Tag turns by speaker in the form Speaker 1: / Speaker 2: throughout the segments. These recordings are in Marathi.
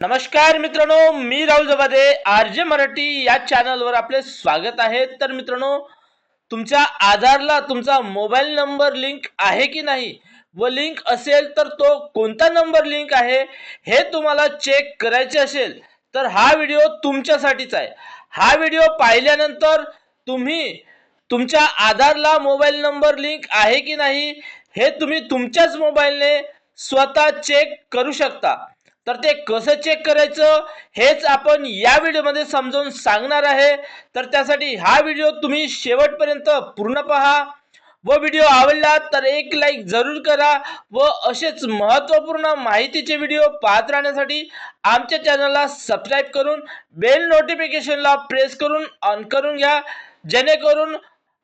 Speaker 1: नमस्कार मित्रांनो मी राहुल जबादे आर जे मराठी या चॅनलवर आपले स्वागत आहे. तर मित्रांनो तुमच्या आधारला तुमचा मोबाईल नंबर लिंक आहे की नाही? व लिंक असेल तर तो कोणता नंबर लिंक आहे हे तुम्हाला चेक करायचे असेल तर हा व्हिडिओ तुमच्यासाठीच आहे. हा व्हिडिओ पाहिल्यानंतर तुम्ही तुमच्या आधारला मोबाईल नंबर लिंक आहे की नाही हे तुम्ही तुमच्याच मोबाईलने स्वतः चेक करू शकता. तर ते कसं चेक करायचं हेच आपण या व्हिडिओमध्ये समजावून सांगणार आहे. तर त्यासाठी हा व्हिडिओ तुम्ही शेवटपर्यंत पूर्ण पहा. व व्हिडिओ आवडला तर एक लाईक जरूर करा व असेच महत्त्वपूर्ण माहितीचे व्हिडिओ पाहत राहण्यासाठी आमच्या चॅनलला सबस्क्राईब करून बेल नोटिफिकेशनला प्रेस करून ऑन करून घ्या. जेणेकरून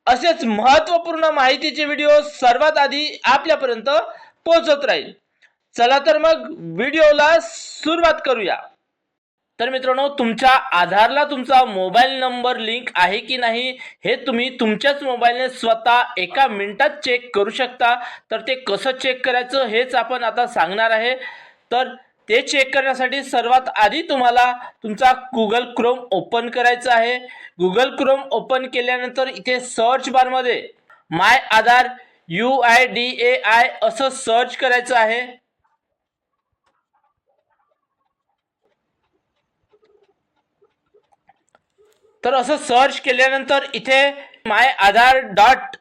Speaker 1: असेच महत्त्वपूर्ण माहितीचे व्हिडिओ सर्वात आधी आपल्यापर्यंत पोहोचत राहील. चला तर मग व्हिडिओला सुरुवात करूया. तर मित्रांनो तुमच्या आधारला तुमचा मोबाईल नंबर लिंक आहे की नाही हे तुम्ही तुमच्याच मोबाईलने स्वतः एका मिनिटात चेक करू शकता. तर ते कसं चेक करायचं हेच आपण आता सांगणार आहे. तर ते चेक करण्यासाठी सर्वात आधी तुम्हाला तुमचा गुगल क्रोम ओपन करायचा आहे. गुगल क्रोम ओपन केल्यानंतर इथे सर्च बारमध्ये my Aadhaar U I D A I असं सर्च करायचं आहे. तर असं सर्च केल्यानंतर इथे my Aadhaar dot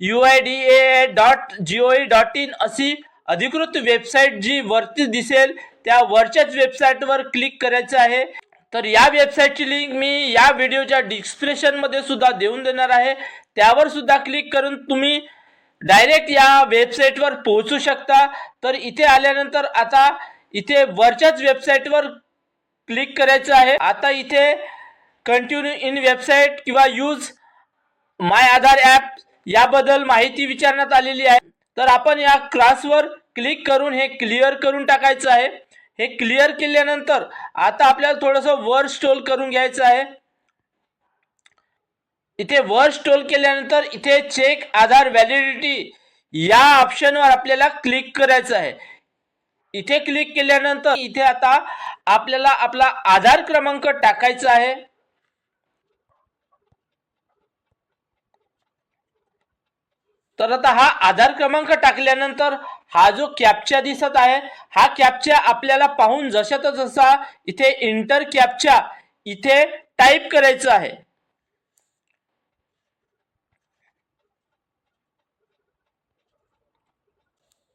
Speaker 1: U I D A I dot G O dot in अधिकृत वेबसाईट जी वरती दिसेल त्या वरच्याच वेबसाईटवर क्लिक करायचं आहे. तर या वेबसाईटची लिंक मी या व्हिडिओच्या डिस्क्रिप्शनमध्ये सुद्धा देऊन देणार आहे. त्यावर सुद्धा क्लिक करून तुम्ही डायरेक्ट या वेबसाईटवर पोहोचू शकता. तर इथे आल्यानंतर आता इथे वरच्याच वेबसाईटवर क्लिक करायचं आहे. आता इथे कंटिन्यू इन वेबसाईट किंवा यूज माय आधार ॲप याबद्दल माहिती विचारण्यात आलेली आहे. तर आपण या क्लासवर क्लिक करून हे क्लिअर करून टाकायचं आहे. हे क्लिअर केल्यानंतर आता आपल्याला थोडंसं वर स्टोल करून घ्यायचं आहे. इथे वर स्टोल केल्यानंतर इथे चेक आधार व्हॅलिडिटी या ऑप्शनवर आपल्याला क्लिक करायचं आहे. इथे क्लिक केल्यानंतर इथे आता आपल्याला आपला आधार क्रमांक टाकायचा आहे. तर आता हा आधार क्रमांक टाकल्यानंतर हा जो कॅपच्या दिसत आहे हा कॅपच्या आपल्याला पाहून जशात जसा इथे इंटर कॅपच्या इथे टाईप करायचं आहे.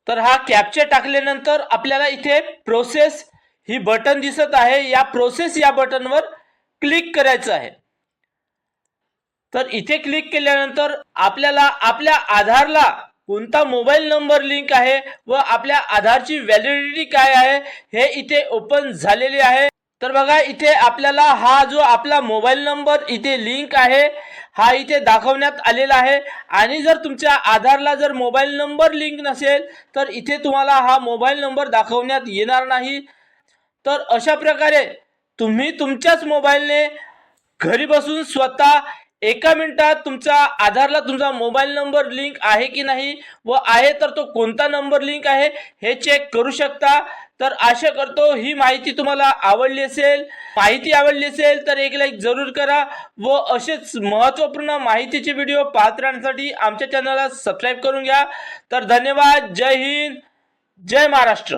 Speaker 1: तर हा कॅप्चर टाकल्यानंतर आपल्याला इथे प्रोसेस ही बटन दिसत आहे. या प्रोसेस या बटनवर क्लिक करायचं आहे. तर इथे क्लिक केल्यानंतर आपल्याला आपल्या आधारला कोणता मोबाईल नंबर लिंक आहे व आपल्या आधारची व्हॅलिडिटी काय आहे हे इथे ओपन झालेले आहे. तर बघा इथे आपल्याला हा जो आपला मोबाईल नंबर इथे लिंक आहे हा इथे दाखवण्यात आलेला आहे. आणि जर तुमच्या आधारला जर मोबाईल नंबर लिंक नसेल तर इथे तुम्हाला हा मोबाईल नंबर दाखवण्यात येणार नाही. तर अशा प्रकारे तुम्ही तुमच्याच मोबाईलने घरी बसून स्वतः एका मिनिटात तुमचा आधारला तुमचा मोबाईल नंबर लिंक आहे की नाही व आहे तर तो कोणता नंबर लिंक आहे हे चेक करू शकता. तर आशा करतो ही माहिती तुम्हाला आवडली असेल. माहिती आवडली असेल तर एक लाईक जरूर करा व असेच महत्त्वपूर्ण माहितीचे व्हिडिओ पाहत राहण्यासाठी आमच्या चॅनलला सबस्क्राईब करून घ्या. तर धन्यवाद. जय हिंद. जय महाराष्ट्र.